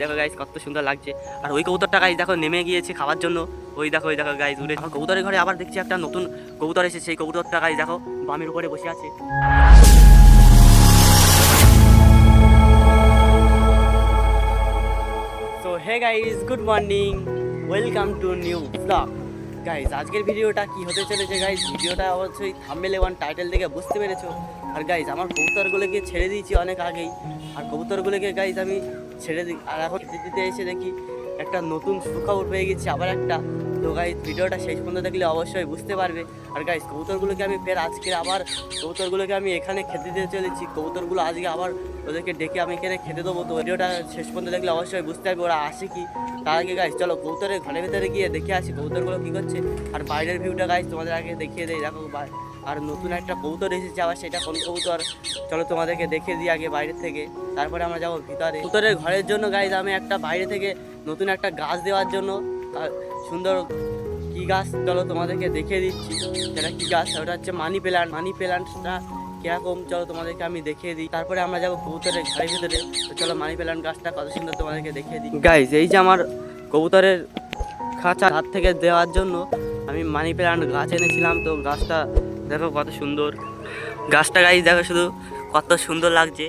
দেখো গাইজ কত সুন্দর লাগছে। আর ওই কবুতরটা গাইজ দেখো, নেমে গিয়েছে খাওয়ার জন্য। ওই দেখো ওই দেখো গাইজ উড়ে কবুতরের ঘরে আবার দেখছি একটা নতুন কবুতর এসেছে। সেই কবুতরটা গাইজ দেখো, বামের উপরে বসে আছে। So hey guys good morning welcome to new blog guys আজকের ভিডিওটা কি হতে চলেছে গাইজ ভিডিওটা অবশ্যই থাম্বেল ওয়ান টাইটেল দেখে বুঝতে পেরেছ। আর গাইজ আমার কবুতরগুলোকে ছেড়ে দিয়েছি অনেক আগেই। আর কবুতরগুলোকে গাইজ আমি ছেড়ে দিই। আর এখন দিতে এসে দেখি একটা নতুন সুখবর পেয়ে গেছি, আবার একটা। তো গাইজ ভিডিওটা শেষ পর্যন্ত দেখলে অবশ্যই বুঝতে পারবে। আর গাইজ কবুতরগুলোকে আমি ফের আজকে আবার, কবুতরগুলোকে আমি এখানে খেতে দিতে চলেছি। কবুতরগুলো আজকে আবার ওদেরকে ডেকে আমি এখানে খেতে দেবো। তো ভিডিওটা শেষ পর্যন্ত দেখলে অবশ্যই বুঝতে পারবে ওরা আসে কি। তার আগে গাইজ চলো কবুতরের ঘরের ভিতরে গিয়ে দেখে আসি কবুতরগুলো কী করছে। আর বাইরের ভিউটা গাইজ তোমাদের আগে দেখিয়ে দেয় দেখো আর নতুন একটা কবুতর এসেছে আবার সেটা কোন কবুতর? চলো তোমাদেরকে দেখিয়ে দিই আগে বাইরে থেকে। তারপরে আমরা যাব ভিতরে। ভিতরের ঘরের জন্য গাইজ আমি একটা বাইরে থেকে নতুন একটা গাছ দেওয়ার জন্য সুন্দর কি গাছ? চলো তোমাদেরকে দেখিয়ে দিচ্ছি। সেটা কি গাছ? ওটা হচ্ছে মানি প্ল্যান্ট মানি প্ল্যান্টটা কীরকম? চলো তোমাদেরকে আমি দেখিয়ে দিই। তারপরে আমরা যাব কবুতরের ঘরের ভিতরে। তো চলো মানি প্ল্যান্ট গাছটা কত সুন্দর তোমাদেরকে দেখিয়ে দিই। গাইজ এই যে আমার কবুতরের খাঁচা হাত থেকে দেওয়ার জন্য আমি মানি প্ল্যান্ট গাছ এনেছিলাম। তো গাছটা দেখো কত সুন্দর। গাছটা গাইজ দেখো শুধু কত সুন্দর লাগছে।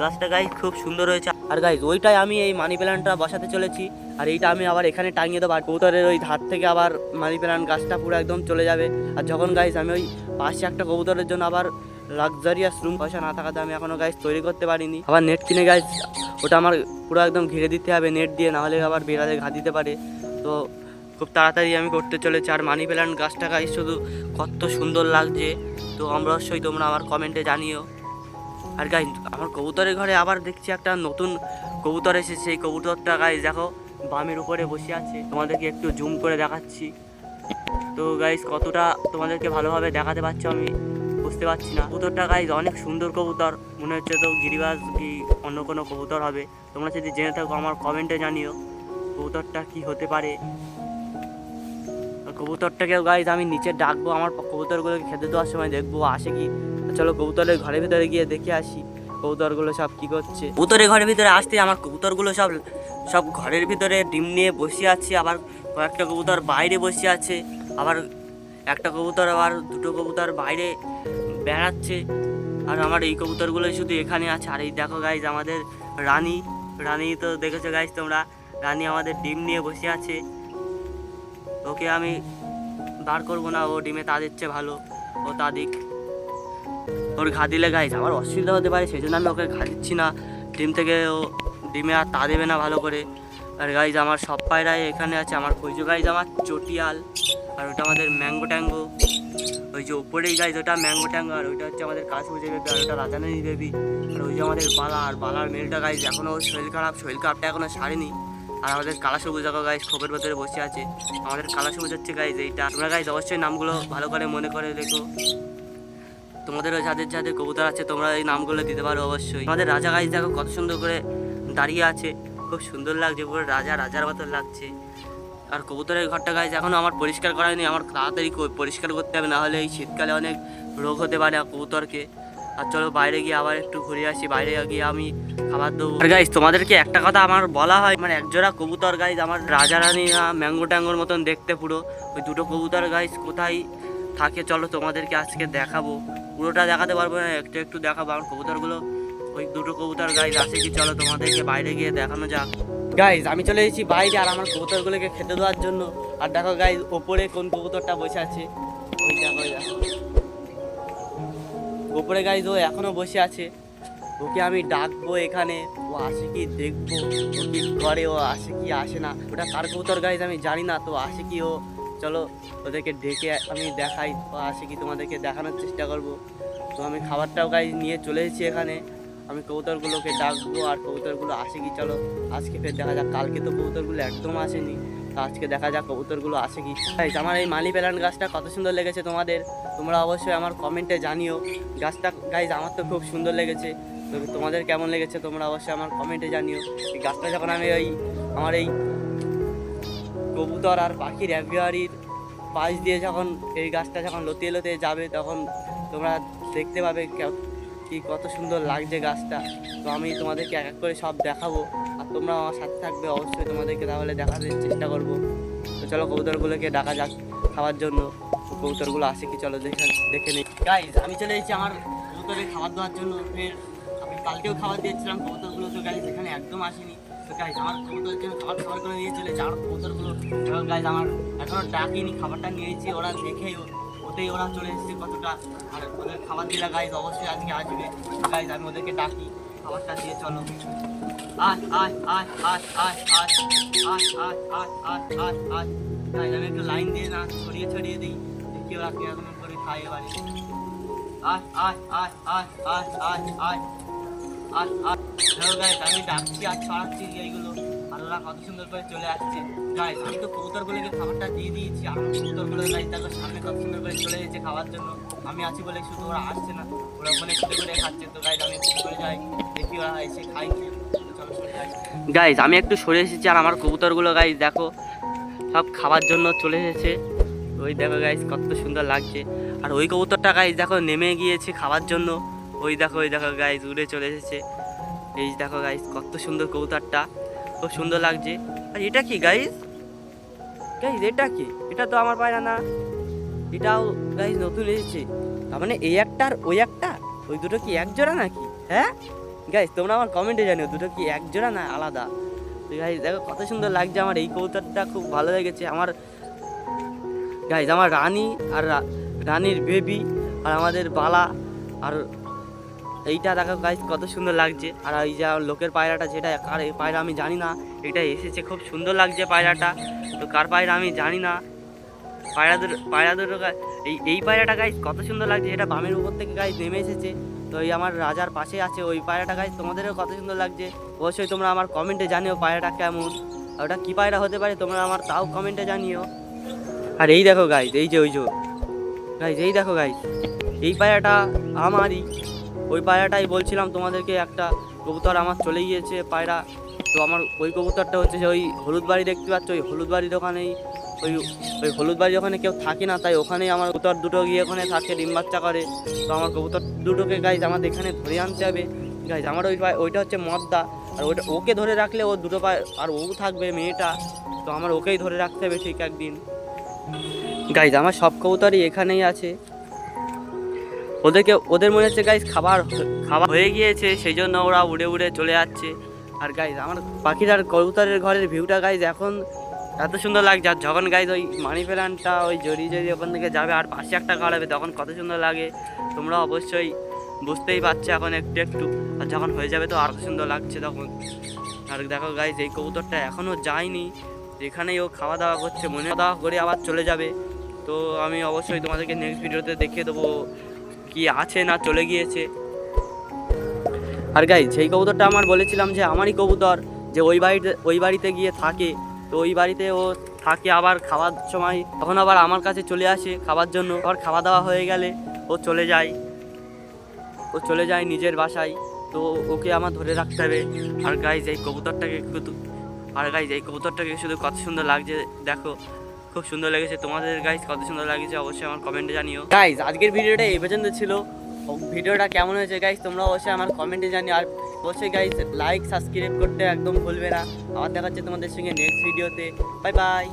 গাছটা গাইজ খুব সুন্দর হয়েছে। আর গাইজ ওইটাই আমি এই মানি প্ল্যান্টটা বসাতে চলেছি। আর এইটা আমি আবার এখানে টাঙিয়ে দেবো। আর কবুতরের ওই ধার থেকে আবার মানি প্ল্যান্ট গাছটা পুরো একদম চলে যাবে। আর যখন গাইজ আমি ওই পাশে একটা কবুতরের জন্য আবার লাক্সারিয়াস রুম পয়সা না থাকাতে আমি এখনও গাইজ তৈরি করতে পারিনি। আবার নেট কিনে গাইজ ওটা আমার পুরো একদম ঘিরে দিতে হবে। নেট দিয়ে নাহলে আবার বেড়ালে ঘা দিতে পারে। তো খুব তাড়াতাড়ি আমি করতে চলেছি। আর মানি প্ল্যান্ট গাছটা গাইজ শুধু কত সুন্দর লাগছে। তো অবশ্যই তোমরা আমার কমেন্টে জানিও। আর গাই আমার কবুতরের ঘরে আবার দেখছি একটা নতুন কবুতর এসেছে। সেই কবুতরটা গাইজ দেখো, বামের উপরে বসে আছে। তোমাদেরকে একটু জুম করে দেখাচ্ছি। তো গাইজ কতটা তোমাদেরকে ভালোভাবে দেখাতে পারছি আমি বুঝতে পারছি না। কবুতরটা গাইজ অনেক সুন্দর কবুতর। মনে হচ্ছে তো গিরিবাজ কি অন্য কোনো কবুতর হবে। তোমরা যদি জেনে থাকো, আমার কমেন্টে জানিও কবুতরটা কি হতে পারে। কবুতরটাকেও গাইজ আমি নিচে ডাকবো, আমার কবুতরগুলোকে খেতে দেওয়ার সময় দেখব, আসে কি? চলো কবুতরের ঘরের ভিতরে গিয়ে দেখে আসি, কবুতরগুলো সব কি করছে। কবুতরের ঘরের ভিতরে আসতে আমার কবুতরগুলো সব সব ঘরের ভিতরে ডিম নিয়ে বসে আছে, আবার কয়েকটা কবুতর বাইরে বসে আছে, আবার একটা কবুতর, আবার দুটো কবুতর বাইরে বেড়াচ্ছে, আর আমার এই কবুতরগুলো শুধু এখানে আছে। আর এই দেখো গাইজ আমাদের রানী রানী তো দেখেছ গাইজ তোমরা? রানী আমাদের ডিম নিয়ে বসে আছে। ওকে আমি বার করব না, ও ডিমে তা দিচ্ছে ভালো, ও তা দিক। ওর ঘা দিলে গাইজ আমার অসুবিধা হতে পারে, সেই জন্য আমি ওকে ঘা দিচ্ছি না। ডিম থেকে ও ডিমে আর তা দেবে না ভালো করে। আর গাইজ আমার সব পায়রাই এখানে আছে, আমার কইজো গাইজ আমার চটিয়াল, আর ওটা আমাদের ম্যাঙ্গো ট্যাঙ্গো ওই যে উপরেই গাইজ ওটা ম্যাঙ্গো ট্যাঙ্গো আর ওইটা হচ্ছে আমাদের কাশ বুঝে বেবি আর ওটা রাজানানি বেবি আর ওই যে আমাদের বালা আর বালার মেলটা গাইজ এখনও শরীর খারাপ, শরীর খারাপটা এখনও সারেনি। আর আমাদের কালা সবুজ দেখো গাইজ খোপের ভেতরে বসে আছে। আমাদের কালা সবুজ হচ্ছে গাইজ এইটা। তোমরা গাইজ অবশ্যই নামগুলো ভালো করে মনে করে দেখো তোমাদেরও যাদের যাদের কবুতর আছে, তোমরা এই নামগুলো দিতে পারো অবশ্যই। আমাদের রাজা গাইজ দেখো কত সুন্দর করে দাঁড়িয়ে আছে। খুব সুন্দর লাগছে, পুরো রাজা, রাজার মতন লাগছে। আর কবুতরের ঘরটা গাইজ এখনও আমার পরিষ্কার করা হয়নি। আমার তাড়াতাড়ি পরিষ্কার করতে হবে, না হলে এই শীতকালে অনেক রোগ হতে পারে কবুতরকে। আর চলো বাইরে গিয়ে আবার একটু ঘুরে আসি, বাইরে গিয়ে আমি খাবার দেবো। আর গাইজ তোমাদেরকে একটা কথা আমার বলা হয় মানে একজোড়া কবুতর গাইজ আমার রাজা রানী ম্যাঙ্গো ট্যাঙ্গোর মতন দেখতে পুরো। ওই দুটো কবুতর গাইজ কোথায় থাকে চলো তোমাদেরকে আজকে দেখাবো। পুরোটা দেখাতে পারব না, একটু একটু দেখাবো। আমার কবুতরগুলো, ওই দুটো কবুতর গাইজ আছে কি চলো তোমাদেরকে বাইরে গিয়ে দেখানো যাক। গাইজ আমি চলে এসেছি বাইরে আর আমার কবুতরগুলোকে খেতে দেওয়ার জন্য। আর দেখো গাইজ ওপরে কোন কবুতরটা বসে আছে। ওই দেখো দেখো। ওপরে গাইজ ও এখনও বসে আছে। ওকে আমি ডাকবো এখানে, ও আসে কি দেখব করে, ও আসে কি আসে না, ওটা কার কবুতর গাইজ আমি জানি না, তো আসে কি ও, চলো ওদেরকে ডেকে আমি দেখাই, ও আসে কি তোমাদেরকে দেখানোর চেষ্টা করব। তো আমি খাবারটাও গাইজ নিয়ে চলে এসেছি এখানে, আমি কবুতরগুলোকে ডাকবো আর কবুতরগুলো আসে কি, চলো আজকে ফের দেখা যাক, কালকে তো কবুতরগুলো একদম আসেনি। আজকে দেখা যাক কবুতরগুলো আসে কি। Guys, আমার এই মানি প্ল্যান্ট গাছটা কত সুন্দর লেগেছে তোমাদের? তোমরা অবশ্যই আমার কমেন্টে জানিও। গাছটা গাইজ আমার তো খুব সুন্দর লেগেছে। তো তোমাদের কেমন লেগেছে তোমরা অবশ্যই আমার কমেন্টে জানিও। এই গাছটা যখন আমি ওই আমার এই কবুতর আর পাখির অ্যাভিয়ারির পাশ দিয়ে যখন এই গাছটা যখন লতিয়ে লতিয়ে যাবে তখন তোমরা দেখতে পাবে কে- কত সুন্দর লাগছে গাছটা। তো আমি তোমাদেরকে এক এক করে সব দেখাবো। তোমরা আমার সাথে থাকবে, অবশ্যই তোমাদেরকে তাহলে দেখাতে চেষ্টা করব। তো চলো কবুতরগুলোকে ডাকা যাক খাওয়ার জন্য। কবুতরগুলো আসে কি? চলো দেখে দেখে নিই। গাইজ আমি চলে এসেছি আমার কবুতরের খাবার দেওয়ার জন্য। ফের আমি কালকেও খাবার দিয়েছিলাম, কবুতরগুলো তো গাইজ এখানে একদম আসেনি। তো গাইজ আমার কবুতরের জন্য খাবার খাবার করে নিয়ে চলেছে আর কবুতরগুলো। গাইজ আমার এখনও ডাকিনি খাবারটা নিয়েছি, ওরা দেখেই ওতেই ওরা চলে এসেছে কতটা। আর ওদের খাবার দিলা গাইজ অবশ্যই আজকে আসবে। গাইজ আমি ওদেরকে ডাকি, খাবারটা দিয়ে চলো। আয় আয় আয় আয় আয় আয় আয় আয় আয় আয় আয় আয় গাইজ আমি একটু লাইন দিয়ে না ছড়িয়ে ছড়িয়ে দিই দেখি ওরা কীরকম করে খায় এবারে আয় আয় আয় আয় আর আর হ্যালো আমি ডাকছি আর ছড়াচ্ছি এইগুলো ওরা কত সুন্দর করে চলে আসছে গাইস আমি তো কবুতরগুলোকে খাবারটা দিয়ে দিয়েছি আর কবুতরগুলো গাইস দেখো সামনে কত সুন্দর করে চলে এসেছে খাওয়ার জন্য আমি আছি বলে শুধু ওরা আসছে না ওরা ওখানে ছুটে করে খাচ্ছে তো গাইস আমি সরে যাই দেখি ওরা এসে খাই গাইস আমি একটু সরে এসেছি আর আমার কবুতরগুলো গাইস দেখো, সব খাওয়ার জন্য চলে এসেছে। ওই দেখো গাইস কত সুন্দর লাগছে। আর ওই কবুতরটা গাইস দেখো, নেমে গিয়েছে খাওয়ার জন্য। ওই দেখো ওই দেখো গাইস উড়ে চলে এসেছে। এই দেখো গাইস কত সুন্দর কবুতরটা, খুব সুন্দর লাগছে। আর এটা কি গাইস গাইস এটা কি? এটা তো আমার পায়রা না। এটাও গাইস নতুন এসেছে। তার মানে এই একটা আর ওই একটা? ওই দুটো কি এক জোড়া নাকি? হ্যাঁ? গাইস তোমরা আমার কমেন্টে জানিও, দুটো কি একজোড়া না আলাদা? তো গাইস দেখো কত সুন্দর লাগছে আমার এই কবুতরটা, খুব ভালো লেগেছে। আমার গাইস আমার রানী আর রানীর বেবি আর আমাদের বালা আর এইটা দেখো গাইস কত সুন্দর লাগছে। আর এই যে লোকের পায়রাটা, যেটা কার এই পায়রা আমি জানি না, এটা এসেছে, খুব সুন্দর লাগছে পায়রাটা। তো কার পায়রা আমি জানি না। পায়রা দুটো পায়রা দুটো এই এই পায়রাটা গাইস কত সুন্দর লাগছে, এটা বামের উপর থেকে গাইস নেমে এসেছে। তো এই আমার রাজার পাশে আছে ওই পায়রাটা গাইস তোমাদেরও কত সুন্দর লাগছে। অবশ্যই তোমরা আমার কমেন্টে জানিও পায়রাটা কেমন। ওটা কী পায়রা হতে পারে, তোমরা আমার তাও কমেন্টে জানিও। আর এই দেখো গাইস এই যে, ওই যে গাইস এই দেখো গাইস এই পায়রাটা আমারই। ওই পায়রাটাই বলছিলাম তোমাদেরকে, একটা কবুতর আমার চলে গিয়েছে পায়রা। তো আমার ওই কবুতরটা হচ্ছে যে ওই হলুদ বাড়ি দেখতে পাচ্ছ, ওই হলুদ বাড়ির ওখানেই ওই ওই হলুদ বাড়ির ওখানে কেউ থাকে না, তাই ওখানেই আমার কবুতর দুটো গিয়ে ওখানে থাকে, ডিম বাচ্চা করে। তো আমার কবুতর দুটোকে গাইজ আমাদের এখানে ধরে আনতে হবে। গাইজ আমার ওই ওইটা হচ্ছে মদ্দা। আর ওইটা, ওকে ধরে রাখলে ও দুটো পায়, আর ও থাকবে মেয়েটা। তো আমার ওকেই ধরে রাখতে হবে ঠিক একদিন। গাইজ আমার সব কবুতরই এখানেই আছে। ওদেরকে, ওদের মনে হচ্ছে গাইজ খাবার খাবার হয়ে গিয়েছে, সেই জন্য ওরা উড়ে উড়ে চলে যাচ্ছে। আর গাইজ আমার পাখিটার কবুতরের ঘরের ভিউটা গাইজ এখন এত সুন্দর লাগছে। আর যখন গাইজ ওই মানি প্ল্যান্টটা ওই জড়িয়ে জড়িয়ে ওখান থেকে যাবে, আর পাশে একটা হবে, তখন কত সুন্দর লাগে। তোমরা অবশ্যই বুঝতেই পারছ এখন একটু একটু। আর যখন হয়ে যাবে তো আরও সুন্দর লাগছে তখন। আর দেখো গাইজ এই কবুতরটা এখনও যায়নি। এখানেই ও খাওয়া দাওয়া করছে, মনে দাওয়া করে আবার চলে যাবে। তো আমি অবশ্যই তোমাদেরকে নেক্সট ভিডিওতে দেখিয়ে দেবো কি আছে না চলে গিয়েছে। আর গাই সেই কবুতরটা আমার বলেছিলাম যে, আমারই কবুতর যে ওই বাড়িতে ওই বাড়িতে গিয়ে থাকে। তো ওই বাড়িতে ও থাকে আবার খাওয়ার সময়। তখন আবার আমার কাছে চলে আসে খাবার জন্য। আবার খাওয়া দাওয়া হয়ে গেলে ও চলে যায়। ও চলে যায় নিজের বাসায়। তো ওকে আমার ধরে রাখতে হবে। আর গাইজ এই কবুতরটাকে একটু আর গাইজ এই কবুতরটাকে শুধু কত সুন্দর লাগছে দেখো। খুব সুন্দর লেগেছে। তোমাদের গাইজ কত সুন্দর লাগছে অবশ্যই আমার কমেন্টে জানিও। গাইজ আজকের ভিডিওটা এই পর্যন্ত ছিল। ভিডিওটা কেমন হয়েছে গাইজ তোমরা অবশ্যই আমার কমেন্টে জানিও। আর অবশ্যই গাইজ লাইক সাবস্ক্রাইব করতে একদম ভুলবে না। আবার দেখা হচ্ছে তোমাদের সঙ্গে নেক্সট ভিডিওতে বাই বাই